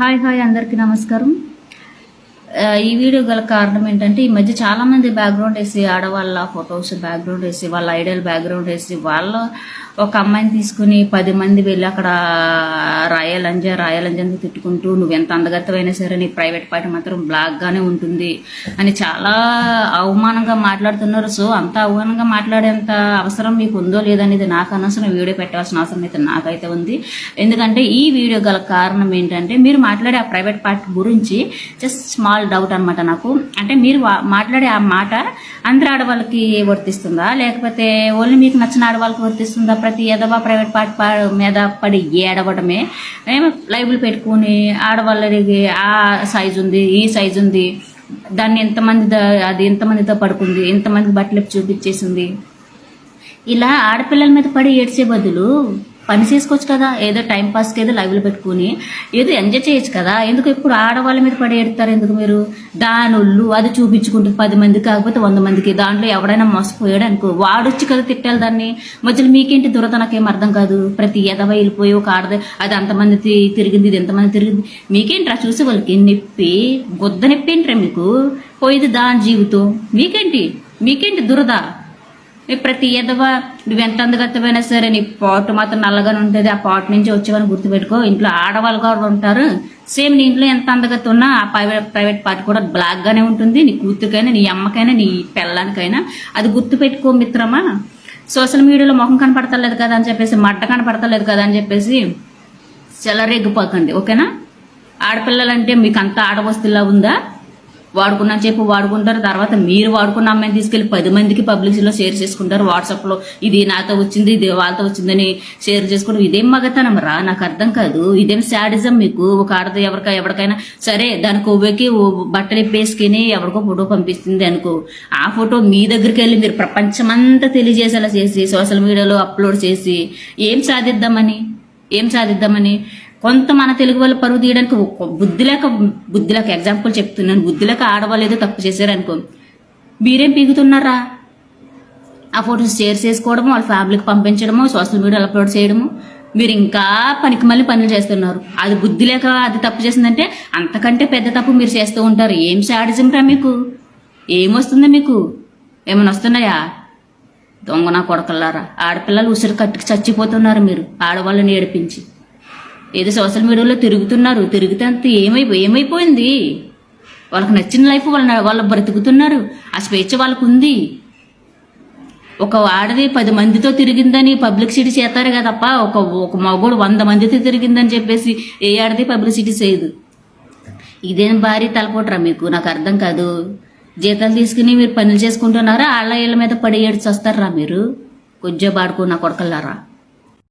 Hi hi అందరికీ నమస్కారం. ఈ వీడియో గల కారణం ఏంటంటే ఈ మధ్య చాలా మంది బ్యాక్గ్రౌండ్ వేసి ఆడవాళ్ళ ఫొటోస్ బ్యాక్గ్రౌండ్ వేసి వాళ్ళ ఐడియల్ బ్యాక్గ్రౌండ్ వేసి వాళ్ళ ఒక అమ్మాయిని తీసుకుని పది మంది వెళ్ళి అక్కడ రాయలంజ రాయలంజని తిట్టుకుంటూ నువ్వు ఎంత అందగత్తమైనా సరే నీ ప్రైవేట్ పార్టీ మాత్రం బ్లాక్గానే ఉంటుంది అని చాలా అవమానంగా మాట్లాడుతున్నారు. సో అంత అవమానంగా మాట్లాడేంత అవసరం మీకు ఉందో లేదనేది నాకు అనవసరం. వీడియో పెట్టాల్సిన అవసరం అయితే నాకైతే ఉంది. ఎందుకంటే ఈ వీడియో గల కారణం ఏంటంటే మీరు మాట్లాడే ఆ ప్రైవేట్ పార్ట్ గురించి జస్ట్ స్మాల్ డౌట్ అనమాట నాకు. అంటే మీరు మాట్లాడే ఆ మాట అందరి ఆడవాళ్ళకి వర్తిస్తుందా? లేకపోతే ఓన్లీ మీకు నచ్చిన ఆడవాళ్ళకి వర్తిస్తుందా? ప్రతి ఎదవా ప్రైవేట్ పార్ట్ పా- మీద పడి ఏడవడమే ఏమో లైవ్లు పెట్టుకుని ఆడవాళ్ళకి ఆ సైజు ఉంది ఈ సైజు ఉంది. దాన్ని ఎంతమంది అది ఎంతమందితో పడుకుంది? ఎంతమంది బట్టలు చూపించేసింది? ఇలా ఆడపిల్లల మీద పడి ఏడ్చే బదులు పని చేసుకోవచ్చు కదా ఏదో టైం పాస్కి ఏదో లైవ్లో పెట్టుకుని ఏదో ఎంజాయ్ చేయొచ్చు కదా. ఎందుకు ఎప్పుడు ఆడవాళ్ళ మీద పడి ఎడతారు ఎందుకు మీరు? దానుళ్ళు అది చూపించుకుంటుంది పది మంది కాకపోతే వంద మందికి. దాంట్లో ఎవడైనా మోసపోయాడు అనుకో. వాడొచ్చి కదా తిట్టాలి దాన్ని. మధ్యలో మీకేంటి దురద నాకేం అర్థం కాదు? ప్రతి ఎదవ వెళ్ళిపోయి ఒక ఆడది అది అంతమంది తి- తిరిగింది ఇది ఎంతమంది తిరిగింది. మీకేంట్రా చూసే వాళ్ళకి నొప్పి? గుద్ద నొప్పి ఏంట్రా మీకు? పోయేది దాని జీవితం. మీకేంటి? మీకేంటి దురద? ప్రతి ఎదవ నువ్వు ఎంత అందగత్తమైనా సరే నీ పాటు మాత్రం నల్లగానే ఉంటుంది. ఆ పాటు నుంచి వచ్చేవని గుర్తుపెట్టుకో. ఇంట్లో ఆడవాళ్ళు కూడా ఉంటారు. సేమ్ నీ ఇంట్లో ఎంత అందగత ఉన్నా ఆ ప్రైవేట్ ప్రైవేట్ పార్ట్ కూడా బ్లాక్గానే ఉంటుంది. నీ కూతురికైనా నీ అమ్మకైనా నీ పెళ్ళానికైనా. అది గుర్తుపెట్టుకో మిత్రమా. సోషల్ మీడియాలో ముఖం కనపడతలేదు కదా అని చెప్పేసి మడ్డ కనపడతలేదు కదా అని చెప్పేసి చెలరేగిపోకండి. ఓకేనా? ఆడపిల్లలంటే మీకు అంత ఆడవస్తులా ఉందా? వాడుకున్నా చెప్పు వాడుకుంటారు. తర్వాత మీరు వాడుకున్న అమ్మాయిని తీసుకెళ్ళి పది మందికి పబ్లిసిటీలో షేర్ చేసుకుంటారు. వాట్సాప్లో ఇది నాతో వచ్చింది ఇది వాళ్ళతో వచ్చిందని షేర్ చేసుకోవడం ఇదేం మగతనం రా? నాకు అర్థం కాదు. ఇదేం శాడిజం మీకు? ఒక ఆడది ఎవరికా ఎవరికైనా సరే దాని కొవ్వకి బట్టలు ఇప్పేసుకుని ఎవరికో ఫోటో పంపిస్తుంది అనుకో. ఆ ఫోటో మీ దగ్గరికి వెళ్ళి మీరు ప్రపంచమంతా తెలియజేసేలా చేసి సోషల్ మీడియాలో అప్లోడ్ చేసి ఏం సాధిద్దామని? ఏం సాధిద్దామని? కొంత మన తెలుగు వాళ్ళు పరువు తీయడానికి బుద్ధి లేక బుద్ధి లేక ఎగ్జాంపుల్ చెప్తున్నాను. బుద్ధి లేక ఆడవాళ్ళు ఏదో తప్పు చేశారనుకో మీరేం పీగుతున్నారా? ఆ ఫొటోస్ షేర్ చేసుకోవడము వాళ్ళ ఫ్యామిలీకి పంపించడము సోషల్ మీడియాలో అప్లోడ్ చేయడము మీరు ఇంకా పనికి మళ్ళీ పనులు చేస్తున్నారు. అది బుద్ధి లేక అది తప్పు చేసిందంటే అంతకంటే పెద్ద తప్పు మీరు చేస్తూ ఉంటారు. ఏం శాడిజం రా మీకు? ఏమొస్తుందా మీకు? ఏమైనా వస్తున్నాయా? దొంగ నా కొడకల్లారా? ఆడపిల్లలు ఉసిరి కట్టుకు చచ్చిపోతున్నారు మీరు ఆడవాళ్ళని ఏడిపించి. ఏదో సోషల్ మీడియాలో తిరుగుతున్నారు. తిరిగితే అంత ఏమై ఏమైపోయింది? వాళ్ళకి నచ్చిన లైఫ్ వాళ్ళ వాళ్ళు బ్రతుకుతున్నారు. ఆ స్వేచ్ఛ వాళ్ళకు ఉంది ఒక ఆడది పది మందితో తిరిగిందని పబ్లిసిటీ చేస్తారు కదప్ప. ఒక ఒక మగోడు వంద మందితో తిరిగిందని చెప్పేసి ఏ ఆడది పబ్లిసిటీ చేయదు. ఇదేం భారీ తలపోటరా మీకు? నాకు అర్థం కాదు. జీతాలు తీసుకుని మీరు పనులు చేసుకుంటున్నారా? ఆళ్ళ ఇళ్ళ మీద పడి ఏడ్చి వస్తారా మీరు? కొంచెం బాడుకున్న కొడకల్లారా?